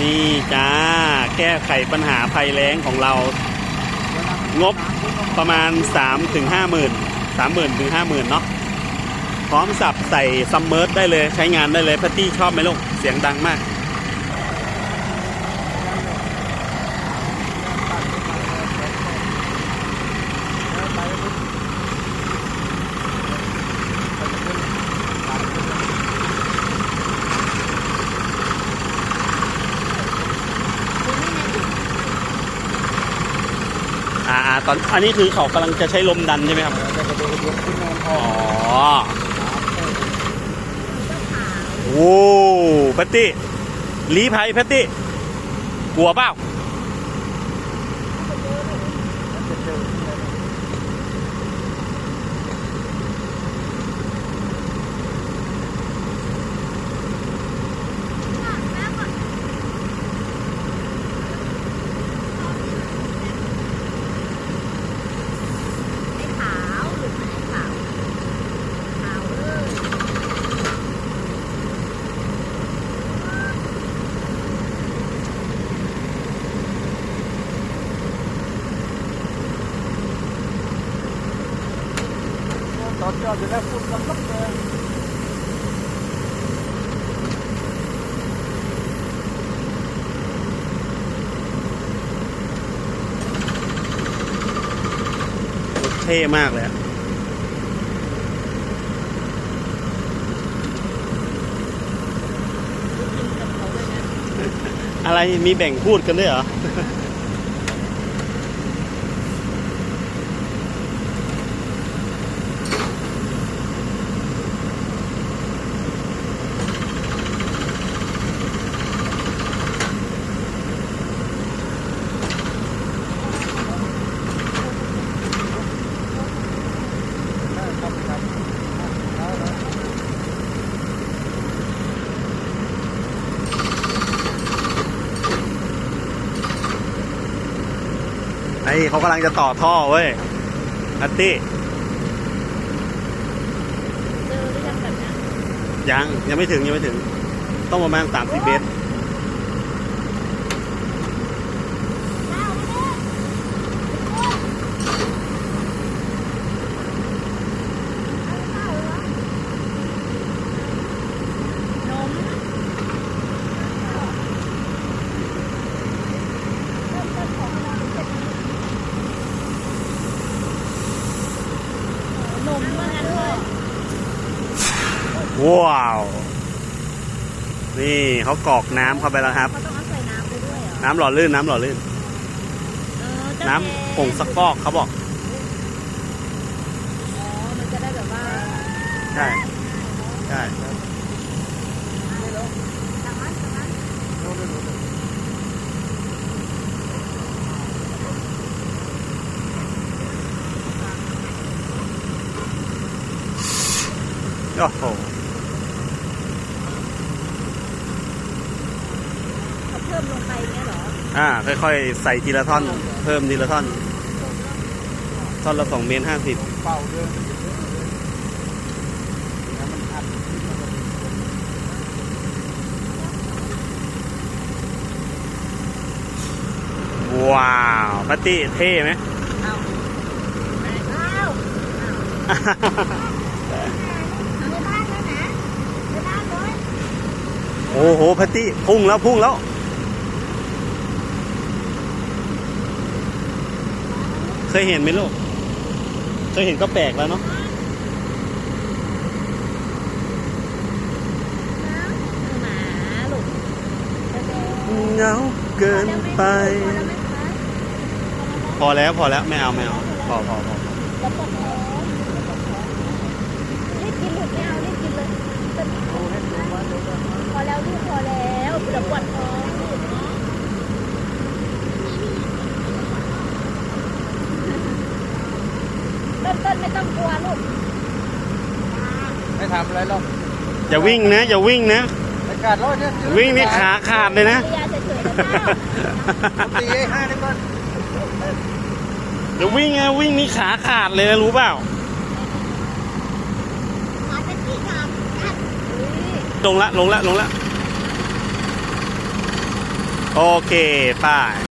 นี่จ้า แก้ไขปัญหาภัยแล้งของเรา งบประมาณ 3 ถึง5 0,000 30,000ถึง50,000เนาะพร้อมสับใส่ซัมเมอร์ได้เลยใช้งานได้เลยพัตตี้ชอบไหมลูก เสียงดังมาก ตอนอันนี้คือเขากำลังจะใช้ลมดันใช่ไหมครับอ๋อโอ้แพตตี้ลีภัยแพตตี้กลัวเปล่า ไอ้ขาวหรือไอ้ขาวขาวเออ ต อนจอดอยู่แล้วฝุ่นกำลังเลยเท่มากเลยอะอะไรมีแบ่งพูดกันด้วยเหรอ ครับครับเอาละ ไอเขากำลังจะต่อท่อเว้ยนัตตี้เจอหรือยังแบบนั้นยังยังไม่ถึงยังไม่ถึง ต้องประมาณสามสิบเมตร ข้าวไม่ได้ข้าวเหรอนมเริ่มต้นของเราเป็นนมว่างั้นเถอะ ว้าว นี่เขากรอกน้ำเข้าไปแล้วครับ เขาต้องเอาใส่น้ำไปด้วยเหรอน้ำหล่อลื่นน้ำหล่อลื่น เออเจ้าน้ำแกผงซักฟอกเขาบอก อ๋อ มันจะได้แบบว่าใช่ ใช่โอ้โหเขาเพิ่ม ลงไปเนี้ยเหรออ่า ค่อยๆ ใส่ทีละท่อน เพิ่มทีละท่อน ท่อนละสองเมตรห้าสิบเป่าเดินไปเรื่อยๆเลยแล้วมันอัดขึ้นมาแบบว้าวพัตตี้เท่ไหมเอาเอาเอาเอาไปบ้านแล้วนะไปบ้านเลยโอ้โหพัตตี้พุ่งแล้วพุ่งแล้ว เคยเห็นไหมลูก เคยเห็นก็แปลกแล้วเนาะหมาลูกเหงาเกินไป พอแล้วพอแล้วไม่เอาไม่เอาพอพอพอ แล้วปวดท้องรีบกินลูกไม่เอารีบกินเลย ดูให้ดูว่าเดี๋ยวจะมา พอแล้วลูกพอแล้วเดี๋ยวปวดท้องลูกเนาะ ต้นต้นไม่ต้องกลัวลูกไม่ทำอะไรหรอกอย่าวิ่งนะ อย่าวิ่งนะ อากาศร้อนเนี่ยวิ่งนี่ขาขาดเลยนะพยาเฉยๆนะเจ้าตีให้ห้านี่ก่อนอย่าวิ่งนะวิ่งนี่ขาขาดเลยนะรู้เปล่าขาเป็นที่ขาดกัดลงละลงละลงละ โอเคไป้าย